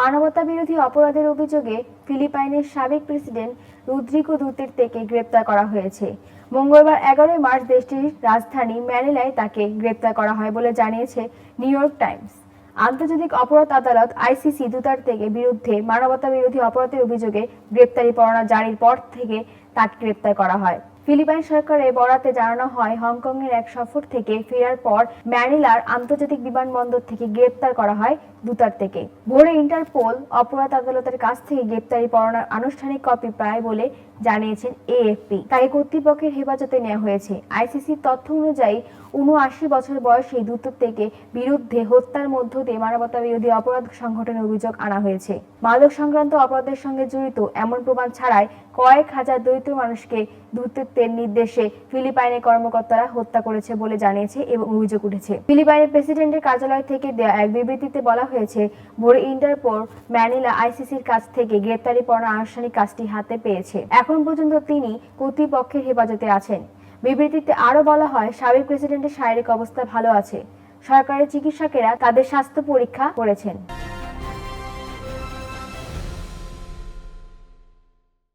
মানবতা বিরোধী অপরাধের অভিযোগে ফিলিপাইনের সাবেক প্রেসিডেন্ট রুদ্রিকো দুতের্তেকে গ্রেপ্তার করা হয়েছে। মঙ্গলবার এগারোই মার্চ দেশটির রাজধানী ম্যানিলায় তাকে গ্রেপ্তার করা হয় বলে জানিয়েছে নিউ ইয়র্ক টাইমস। আন্তর্জাতিক অপরাধ আদালত আইসিসি দুতার্তেকে বিরুদ্ধে মানবতা বিরোধী অপরাধের অভিযোগে গ্রেপ্তারি পরোয়ানা জারির পর থেকে তাকে গ্রেপ্তার করা হয়। ফিলিপাইন সরকারের বরাতে জানানো হয়, হংকংয়ের এক সফর থেকে ফেরার পর ম্যানিলার আন্তর্জাতিক বিমানবন্দর থেকে গ্রেপ্তার করা হয় দুতার্তেকে ভোরে ইন্টারপোল অপরাধ আদালতের কাছ থেকে গ্রেপ্তারি পরোয়ানার আনুষ্ঠানিক কপি পায় বলে জানিয়েছেন এএফপি। তাকে কর্তৃপক্ষের হেফাজতে নেওয়া হয়েছে। আইসিসির তথ্য অনুযায়ী উনআশি বছর বয়সী দুতার্তেকে বিরুদ্ধে হত্যার মধ্য দিয়ে মানবতা বিরোধী অপরাধ সংগঠনের অভিযোগ আনা হয়েছে। মাদক সংক্রান্ত অপরাধের সঙ্গে জড়িত এমন প্রমাণ ছাড়াই কয়েক হাজার দরিদ্র মানুষকে দূতত্বের নির্দেশে ফিলিপাইনের কর্মকর্তারা হত্যা করেছে বলে জানিয়েছে এবং অভিযোগ উঠেছে। ফিলিপাইনের প্রেসিডেন্টের কার্যালয় থেকে দেওয়া এক বিবৃতিতে বলা হয়েছে। ভোরে ইন্টারপোল ম্যানিলা আইসিসির কাছ থেকে গ্রেপ্তারি পরোয়ানা আনুষ্ঠানিক কাজটি হাতে পেয়েছে। এখন পর্যন্ত তিনি কর্তৃপক্ষের হেফাজতে আছেন। বিবৃতিতে আরও বলা হয়, সাবেক প্রেসিডেন্টের শারীরিক অবস্থা ভালো আছে। সরকারের চিকিৎসকেরা তাদের স্বাস্থ্য পরীক্ষা করেছেন।